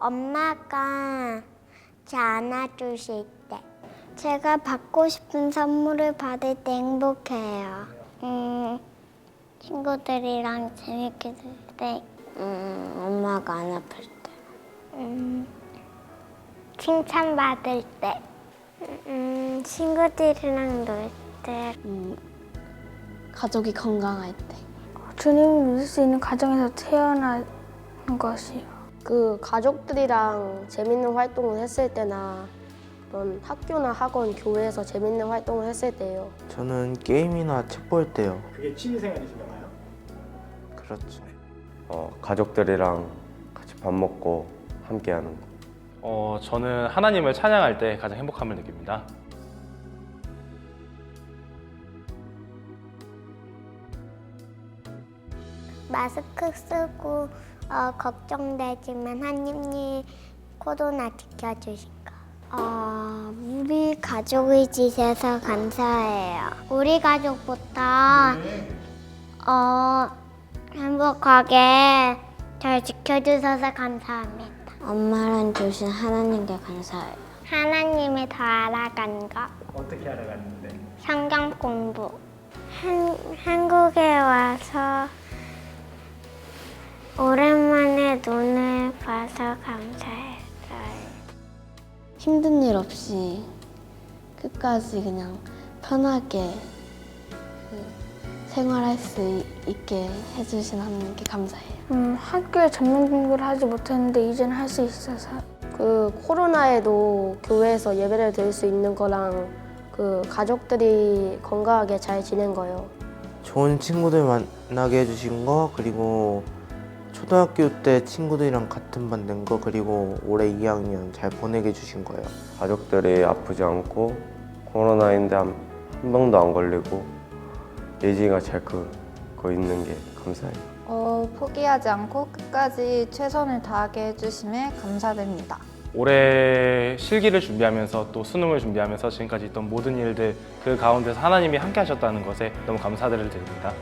엄마가 제 안아주실 때. 제가 받고 싶은 선물을 받을 때 행복해요. 음, 친구들이랑 재밌게 놀 때. 음, 엄마가 안 아플 때. 음, 칭찬받을 때. 음, 친구들이랑 놀 때. 음, 가족이 건강할 때. 주님을 믿을 수 있는 가정에서 태어난 것이요. 그 가족들이랑 재밌는 활동을 했을 때나 그런 학교나 학원, 교회에서 재밌는 활동을 했을 때요. 저는 게임이나 책 볼 때요. 그게 취미생활이신가 봐요. 그렇죠. 어, 가족들이랑 같이 밥 먹고 함께 하는 거. 어, 저는 하나님을 찬양할 때 가장 행복함을 느낍니다. 마스크 쓰고 어, 걱정되지만 하나님이 코로나 지켜주신 거. 어, 우리 가족의 짓에서 감사해요. 우리 가족보다 어, 행복하게 잘 지켜주셔서 감사합니다. 엄마랑 주신 하나님께 감사해요. 하나님이 더 알아간 거. 어떻게 알아갔는데? 성경 공부. 한, 한국에 와서 오랜 눈을 봐서 감사했어요. 힘든 일 없이 끝까지 그냥 편하게 그 생활할 수 있게 해주신 하나님께 감사해요. 음, 학교에 전문 공부를 하지 못했는데 이제는 할 수 있어서 그 코로나에도 교회에서 예배를 드릴 수 있는 거랑 그 가족들이 건강하게 잘 지낸 거요. 좋은 친구들 만나게 해주신 거 그리고 초등학교 때 친구들이랑 같은 반 된 거 그리고 올해 2학년 잘 보내게 해주신 거예요. 가족들이 아프지 않고 코로나인데 한, 한 병도 안 걸리고 예지가 잘 크고 있는 게 감사해요. 어, 포기하지 않고 끝까지 최선을 다하게 해주심에 감사드립니다. 올해 실기를 준비하면서 또 수능을 준비하면서 지금까지 있던 모든 일들 그 가운데서 하나님이 함께 하셨다는 것에 너무 감사드립니다.